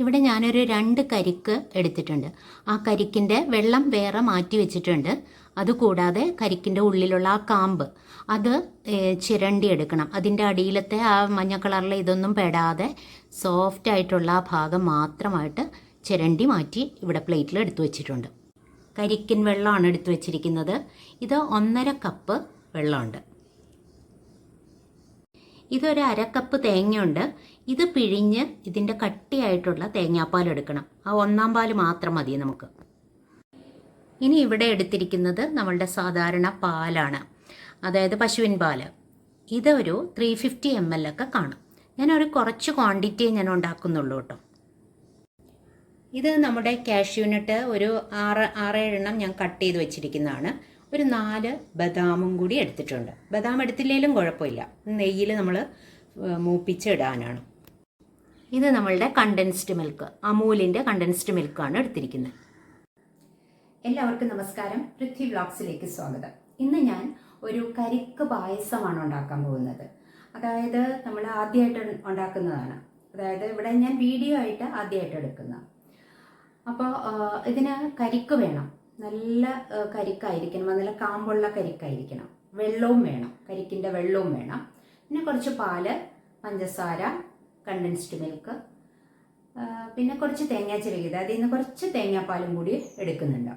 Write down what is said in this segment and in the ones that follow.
ഇവിടെ ഞാനൊരു രണ്ട് കരിക്ക് എടുത്തിട്ടുണ്ട്. ആ കരിക്കിന്റെ വെള്ളം വേറെ മാറ്റി വെച്ചിട്ടുണ്ട്. അതുകൂടാതെ കരിക്കിന്റെ ഉള്ളിലുള്ള ആ കാമ്പ് അത് ചിരണ്ടി എടുക്കണം. അതിന്റെ അടിയിലത്തെ ആ മഞ്ഞ കളറിലെ ഇതൊന്നും പെടാതെ സോഫ്റ്റ് ആയിട്ടുള്ള ആ ഭാഗം മാത്രമായിട്ട് ചിരണ്ടി മാറ്റി ഇവിടെ പ്ലേറ്റിൽ എടുത്തു വെച്ചിട്ടുണ്ട്. കരിക്കിൻ വെള്ളമാണ് എടുത്തു വെച്ചിരിക്കുന്നത്. ഇത് ഒന്നര കപ്പ് വെള്ളമുണ്ട്. ഇതൊരു അരക്കപ്പ് തേങ്ങയുണ്ട്. ഇത് പിഴിഞ്ഞ് ഇതിന്റെ കട്ടിയായിട്ടുള്ള തേങ്ങാപ്പാൽ എടുക്കണം. ആ ഒന്നാം പാൽ മാത്രം മതി നമുക്ക്. ഇനി ഇവിടെ എടുത്തിരിക്കുന്നത് നമ്മളുടെ സാധാരണ പാലാണ്. അതായത് പശുവിൻ പാൽ. ഇതൊരു ത്രീ ഫിഫ്റ്റി എം എൽ ഒക്കെ കാണും. ഞാനൊരു കുറച്ച് ക്വാണ്ടിറ്റിയെ ഞാൻ ഉണ്ടാക്കുന്നുള്ളൂ കേട്ടോ. ഇത് നമ്മുടെ കാഷ്യൂനട്ട് ഒരു ആറ് ആറേഴെണ്ണം ഞാൻ കട്ട് ചെയ്ത് വെച്ചിരിക്കുന്നതാണ്. ഒരു നാല് ബദാമും കൂടി എടുത്തിട്ടുണ്ട്. ബദാം എടുത്തില്ലെങ്കിലും കുഴപ്പമില്ല. നെയ്യിൽ നമ്മൾ മൂപ്പിച്ച് ഇടാനാണ് ഇത് നമ്മളുടെ കണ്ടൻസ്ഡ് മിൽക്ക് അമൂലിന്റെ കണ്ടൻസ്ഡ് മിൽക്കാണ് എടുത്തിരിക്കുന്നത്. എല്ലാവർക്കും നമസ്കാരം. പൃഥ്വി വ്ളോഗ്സിലേക്ക് സ്വാഗതം. ഇന്ന് ഞാൻ ഒരു കരിക്ക് പായസമാണ് ഉണ്ടാക്കാൻ പോകുന്നത്. അതായത് നമ്മൾ ആദ്യമായിട്ട് ഉണ്ടാക്കുന്നതാണ്. അതായത് ഇവിടെ ഞാൻ വീഡിയോ ആയിട്ട് ആദ്യമായിട്ട് എടുക്കുന്ന. അപ്പോൾ ഇതിന് കരിക്ക് വേണം. നല്ല കരിക്കായിരിക്കണം. നല്ല കാമ്പുള്ള കരിക്കായിരിക്കണം. വെള്ളവും വേണം. കരിക്കിന്റെ വെള്ളവും വേണം. പിന്നെ കുറച്ച് പാൽ പഞ്ചസാര കണ്ടൻസ്ഡ് മിൽക്ക് പിന്നെ കുറച്ച് തേങ്ങാ ചിരകിയത്. അതിൽ നിന്ന് കുറച്ച് തേങ്ങാപ്പാലും കൂടി എടുക്കുന്നുണ്ട്.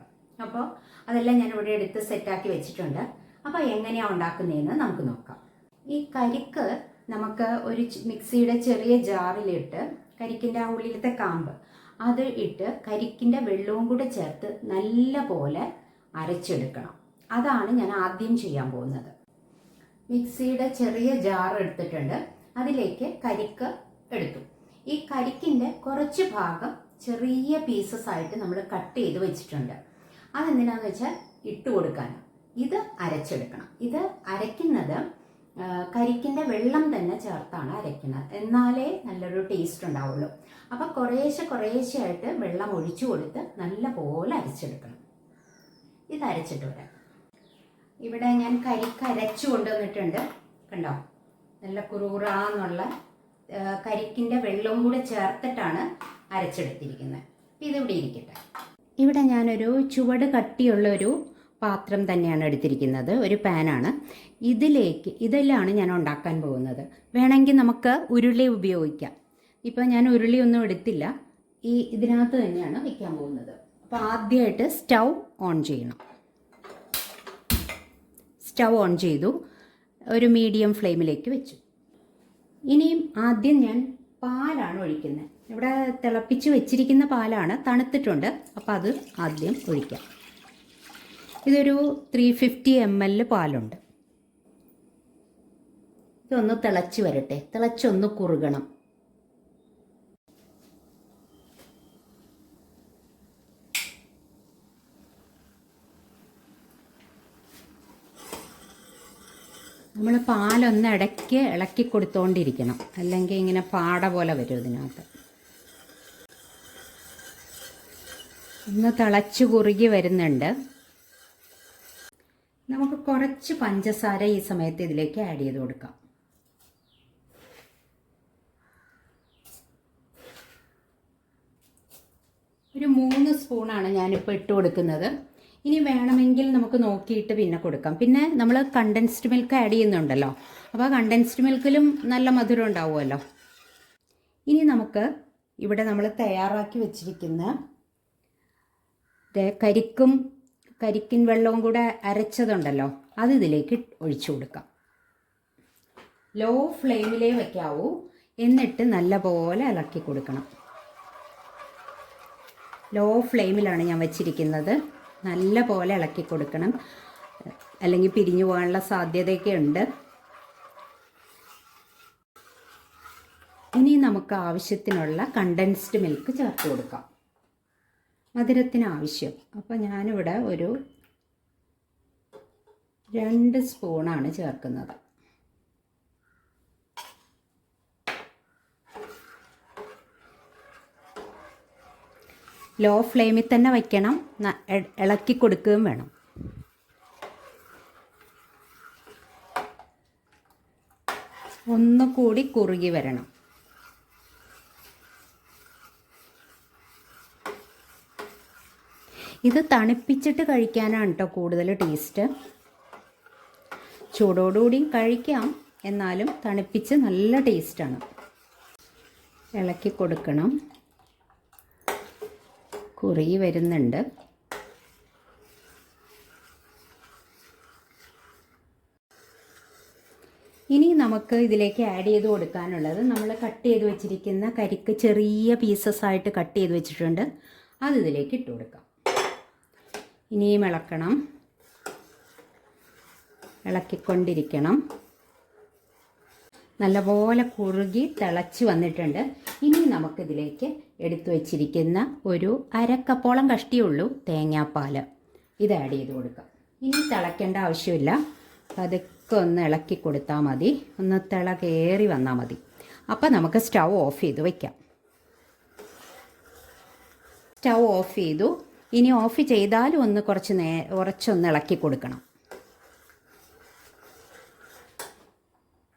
അപ്പോൾ അതെല്ലാം ഞാൻ ഇവിടെ എടുത്ത് സെറ്റാക്കി വെച്ചിട്ടുണ്ട്. അപ്പോൾ എങ്ങനെയാണ് ഉണ്ടാക്കുന്നതെന്ന് നമുക്ക് നോക്കാം. ഈ കരിക്ക് നമുക്ക് ഒരു മിക്സിയുടെ ചെറിയ ജാറിലിട്ട് കരിക്കിന്റെ ആ ഉള്ളിലത്തെ കാമ്പ് അത് ഇട്ട് കരിക്കിന്റെ വെള്ളവും കൂടെ ചേർത്ത് നല്ല പോലെ അരച്ചെടുക്കണം. അതാണ് ഞാൻ ആദ്യം ചെയ്യാൻ പോകുന്നത്. മിക്സിയുടെ ചെറിയ ജാർ എടുത്തിട്ടുണ്ട്. അതിലേക്ക് കരിക്ക് എടുത്തു. ഈ കരിക്കിന്റെ കുറച്ച് ഭാഗം ചെറിയ പീസസ് ആയിട്ട് നമ്മൾ കട്ട് ചെയ്ത് വെച്ചിട്ടുണ്ട്. അതെന്തിനാന്ന് വെച്ചാൽ ഇട്ട് കൊടുക്കാനാണ്. ഇത് അരച്ചെടുക്കണം. ഇത് അരയ്ക്കുന്നത് കരിക്കിന്റെ വെള്ളം തന്നെ ചേർത്താണ് അരയ്ക്കുന്നത്. എന്നാലേ നല്ലൊരു ടേസ്റ്റ് ഉണ്ടാവുള്ളൂ. അപ്പോൾ കുറേശ്ശെ കുറേശ്ശെ ആയിട്ട് വെള്ളം ഒഴിച്ചു കൊടുത്ത് നല്ല പോലെ അരച്ചെടുക്കണം. ഇത് അരച്ചിട്ട് വരാം. ഇവിടെ ഞാൻ കരിക്ക് അരച്ചു കൊണ്ടുവന്നിട്ടുണ്ട്. കണ്ടോ? നല്ല കുറുകുറാന്നുള്ള ആ, കരിക്കിന്റെ വെള്ളവും കൂടെ ചേർത്തിട്ടാണ് അരച്ചെടുത്തിരിക്കുന്നത്. അപ്പം ഇതിവിടെ ഇരിക്കട്ടെ. ഇവിടെ ഞാനൊരു ചുവട് കട്ടിയുള്ള ഒരു പാത്രം തന്നെയാണ് എടുത്തിരിക്കുന്നത്. ഒരു പാനാണ്. ഇതിലേക്ക് ഇതെല്ലാമാണ് ഞാൻ ഉണ്ടാക്കാൻ പോകുന്നത്. വേണമെങ്കിൽ നമുക്ക് ഉരുളി ഉപയോഗിക്കാം. ഇപ്പോൾ ഞാൻ ഉരുളി ഒന്നും എടുത്തില്ല. ഈ ഇതിനകത്ത് തന്നെയാണ് വയ്ക്കാൻ പോകുന്നത്. അപ്പോൾ ആദ്യമായിട്ട് സ്റ്റൗ ഓൺ ചെയ്യണം. സ്റ്റൗ ഓൺ ചെയ്തു. ഒരു മീഡിയം ഫ്ലെയിമിലേക്ക് വെച്ചു. ഇനിയും ആദ്യം ഞാൻ പാലാണ് ഒഴിക്കുന്നത്. ഇവിടെ തിളപ്പിച്ച് വെച്ചിരിക്കുന്ന പാലാണ് തണുത്തിട്ടുണ്ട്. അപ്പോൾ അത് ആദ്യം ഒഴിക്കാം. ഇതൊരു ത്രീ ഫിഫ്റ്റി എം എൽ പാലുണ്ട്. ഇതൊന്ന് തിളച്ച് വരട്ടെ. തിളച്ചൊന്ന് കുറുകണം. നമ്മൾ പാലൊന്ന് ഇടയ്ക്ക് ഇളക്കി കൊടുത്തോണ്ടിരിക്കണം. അല്ലെങ്കിൽ ഇങ്ങനെ പാട പോലെ വരും ഇതിനകത്ത്. ഒന്ന് തിളച്ച് കുറുകി വരുന്നുണ്ട്. നമുക്ക് കുറച്ച് പഞ്ചസാര ഈ സമയത്ത് ഇതിലേക്ക് ആഡ് ചെയ്ത് കൊടുക്കാം. ഒരു മൂന്ന് സ്പൂണാണ് ഞാനിപ്പോൾ ഇട്ട് കൊടുക്കുന്നത്. ഇനി വേണമെങ്കിൽ നമുക്ക് നോക്കിയിട്ട് പിന്നെ കൊടുക്കാം. പിന്നെ നമ്മൾ കണ്ടൻസ്ഡ് മിൽക്ക് ആഡ് ചെയ്യുന്നുണ്ടല്ലോ. അപ്പോൾ കണ്ടൻസ്ഡ് മിൽക്കിലും നല്ല മധുരം ഉണ്ടാവുമല്ലോ. ഇനി നമുക്ക് ഇവിടെ നമ്മൾ തയ്യാറാക്കി വെച്ചിരിക്കുന്ന കരിക്കും കരിക്കിൻ വെള്ളവും കൂടെ അരച്ചതുണ്ടല്ലോ അത് ഇതിലേക്ക് ഒഴിച്ചു കൊടുക്കാം. ലോ ഫ്ലെയിമിലേ വയ്ക്കാവൂ എന്നിട്ട് നല്ലപോലെ ഇളക്കി കൊടുക്കണം. ലോ ഫ്ലെയിമിലാണ് ഞാൻ വെച്ചിരിക്കുന്നത്. നല്ല പോലെ ഇളക്കി കൊടുക്കണം. അല്ലെങ്കിൽ പിരിഞ്ഞു പോകാനുള്ള സാധ്യതയൊക്കെ ഉണ്ട്. ഇനി നമുക്ക് ആവശ്യത്തിനുള്ള കണ്ടൻസ്ഡ് മിൽക്ക് ചേർത്ത് കൊടുക്കാം. മധുരത്തിന് ആവശ്യം അപ്പോൾ ഞാനിവിടെ ഒരു രണ്ട് സ്പൂണാണ് ചേർക്കുന്നത്. ലോ ഫ്ലെയിമിൽ തന്നെ വയ്ക്കണം. ഇളക്കി കൊടുക്കുകയും വേണം. ഒന്നുകൂടി കുറുകി വരണം. ഇത് തണുപ്പിച്ചിട്ട് കഴിക്കാനാണ് കേട്ടോ കൂടുതൽ ടേസ്റ്റ്. ചൂടോടുകൂടി കഴിക്കാം. എന്നാലും തണുപ്പിച്ച് നല്ല ടേസ്റ്റാണ് ഇളക്കി കൊടുക്കണം. കുറി വരുന്നുണ്ട്. ഇനി നമുക്ക് ഇതിലേക്ക് ആഡ് ചെയ്ത് കൊടുക്കാനുള്ളത് നമ്മൾ കട്ട് ചെയ്ത് വെച്ചിരിക്കുന്ന കരിക്ക് ചെറിയ പീസസ് ആയിട്ട് കട്ട് ചെയ്ത് വെച്ചിട്ടുണ്ട്. അത് ഇതിലേക്ക് ഇട്ട് കൊടുക്കാം. ഇനിയും ഇളക്കണം. ഇളക്കിക്കൊണ്ടിരിക്കണം. നല്ലപോലെ കുറുകി തിളച്ച് വന്നിട്ടുണ്ട്. ഇനി നമുക്കിതിലേക്ക് എടുത്തു വച്ചിരിക്കുന്ന ഒരു അരക്കപ്പോളം കഷ്ടിയുള്ളൂ തേങ്ങാപ്പാൽ ഇത് ആഡ് ചെയ്ത് കൊടുക്കാം. ഇനി തിളയ്ക്കേണ്ട ആവശ്യമില്ല. പതുക്കെ ഒന്ന് ഇളക്കി കൊടുത്താൽ മതി. ഒന്ന് തിള കയറി വന്നാൽ മതി. അപ്പം നമുക്ക് സ്റ്റൗ ഓഫ് ചെയ്ത് വയ്ക്കാം സ്റ്റൗ ഓഫ് ചെയ്തു. ഇനി ഓഫ് ചെയ്താലും ഒന്ന് കുറച്ച് നേ കുറച്ചൊന്ന് ഇളക്കി കൊടുക്കണം.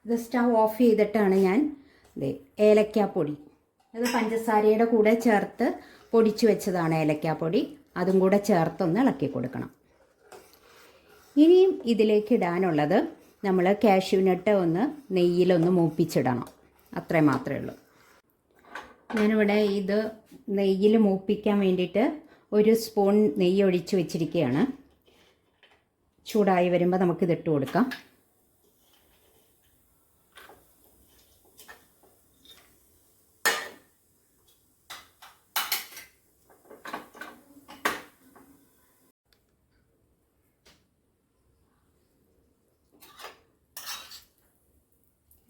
ഇത് സ്റ്റൗ ഓഫ് ചെയ്തിട്ടാണ് ഞാൻ ഏലക്കാപ്പൊടി. അത് പഞ്ചസാരയുടെ കൂടെ ചേർത്ത് പൊടിച്ചു വെച്ചതാണ് ഏലക്കാപ്പൊടി. അതും കൂടെ ചേർത്തൊന്ന് ഇളക്കി കൊടുക്കണം. ഇനിയും ഇതിലേക്ക് ഇടാനുള്ളത് നമ്മൾ കാഷ്യൂനട്ട് ഒന്ന് നെയ്യിലൊന്ന് മൂപ്പിച്ചിടണം. അത്രേ മാത്രമേ ഉള്ളൂ. ഞാനിവിടെ ഇത് നെയ്യിൽ മൂപ്പിക്കാൻ വേണ്ടിയിട്ട് ഒരു സ്പൂൺ നെയ്യ് ഒഴിച്ച് വെച്ചിരിക്കുകയാണ്. ചൂടായി വരുമ്പോൾ നമുക്കിതിട്ട് കൊടുക്കാം.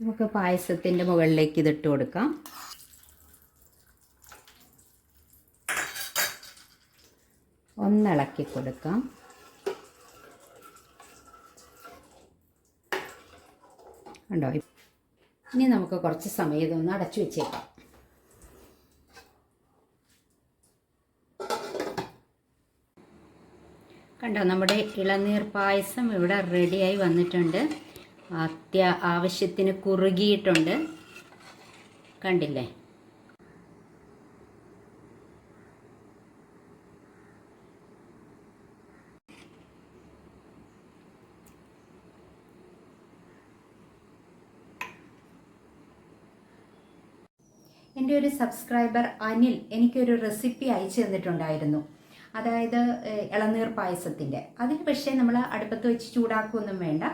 നമുക്ക് പായസത്തിന്റെ മുകളിലേക്ക് ഇതിട്ട് കൊടുക്കാം. ഒന്നിളക്കി കൊടുക്കാം. ഉണ്ടോ ഇനി നമുക്ക് കുറച്ച് സമയം ഇതൊന്ന് അടച്ചു വെച്ചേക്കാം. കണ്ടോ? നമ്മുടെ ഇളനീർ പായസം ഇവിടെ റെഡിയായി വന്നിട്ടുണ്ട്. അത്യ ആവശ്യത്തിന് കുറുകിയിട്ടുണ്ട്. കണ്ടില്ലേ? എന്റെ ഒരു സബ്സ്ക്രൈബർ അനിൽ എനിക്കൊരു റെസിപ്പി അയച്ചു തന്നിട്ടുണ്ടായിരുന്നു. അതായത് ഇളനീർ പായസത്തിന്റെ. അതിന് പക്ഷേ നമ്മൾ അടുപ്പത്ത് വെച്ച് ചൂടാക്കുകയൊന്നും വേണ്ട.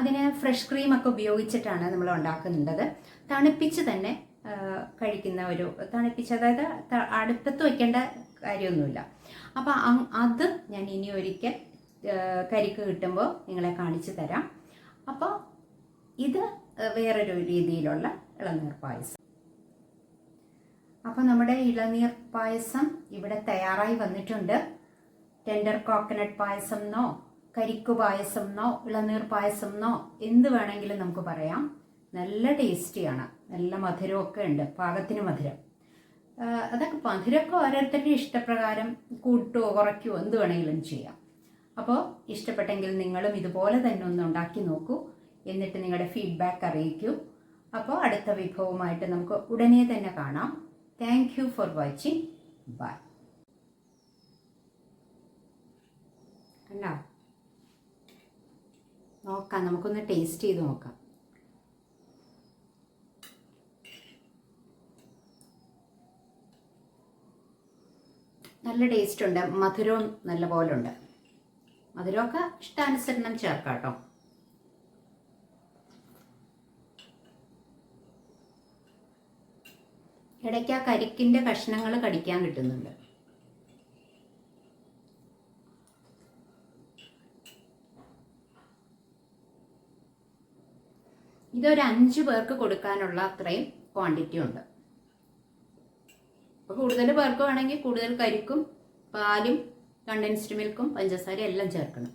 അതിന് ഫ്രഷ് ക്രീം ഒക്കെ ഉപയോഗിച്ചിട്ടാണ് നമ്മൾ ഉണ്ടാക്കുന്നത്. തണുപ്പിച്ച് തന്നെ കഴിക്കുന്ന ഒരു തണുപ്പിച്ച് അതായത് അടുപ്പത്ത് വയ്ക്കേണ്ട കാര്യമൊന്നുമില്ല. അപ്പോൾ അത് ഞാൻ ഇനി ഒരിക്കൽ കരിക്ക് കിട്ടുമ്പോൾ നിങ്ങളെ കാണിച്ചു തരാം. അപ്പോൾ ഇത് വേറൊരു രീതിയിലുള്ള ഇളനീർ പായസം. അപ്പോൾ നമ്മുടെ ഇളനീർ പായസം ഇവിടെ തയ്യാറായി വന്നിട്ടുണ്ട്. ടെൻഡർ കോക്കനട്ട് പായസം എന്നോ കരിക്കു പായസം എന്നോ ഇളനീർ പായസം എന്നോ എന്ത് വേണമെങ്കിലും നമുക്ക് പറയാം. നല്ല ടേസ്റ്റിയാണ് നല്ല മധുരമൊക്കെ ഉണ്ട്. പാകത്തിന് മധുരം. അതൊക്കെ മധുരമൊക്കെ ഓരോരുത്തരുടെ ഇഷ്ടപ്രകാരം കൂട്ടുകയോ കുറയ്ക്കുകയോ എന്ത് വേണമെങ്കിലും ചെയ്യാം. അപ്പോൾ ഇഷ്ടപ്പെട്ടെങ്കിൽ നിങ്ങളും ഇതുപോലെ തന്നെ ഒന്ന് ഉണ്ടാക്കി നോക്കൂ. എന്നിട്ട് നിങ്ങളുടെ ഫീഡ്ബാക്ക് അറിയിക്കൂ. അപ്പോൾ അടുത്ത വിഭവമായിട്ട് നമുക്ക് ഉടനെ തന്നെ കാണാം. Thank you for watching bye കണ്ടോ? നോക്കാം നമുക്കൊന്ന് ടേസ്റ്റ് ചെയ്ത് നോക്കാം. നല്ല ടേസ്റ്റ് ഉണ്ട്. മധുരവും നല്ല പോലെ ഉണ്ട്. മധുരമൊക്കെ ഇഷ്ടാനുസരണം ചേർക്കാം കേട്ടോ. ഇടയ്ക്ക് ആ കരിക്കിന്റെ കഷ്ണങ്ങൾ കടിക്കാൻ കിട്ടുന്നുണ്ട്. ഇതൊരു അഞ്ച് പേർക്ക് കൊടുക്കാനുള്ള അത്രയും ക്വാണ്ടിറ്റി ഉണ്ട്. അപ്പോൾ കൂടുതൽ പേർക്ക് വേണമെങ്കിൽ കൂടുതൽ കരിക്കും പാലും കണ്ടൻസ്ഡ് മിൽക്കും പഞ്ചസാരയും എല്ലാം ചേർക്കണം.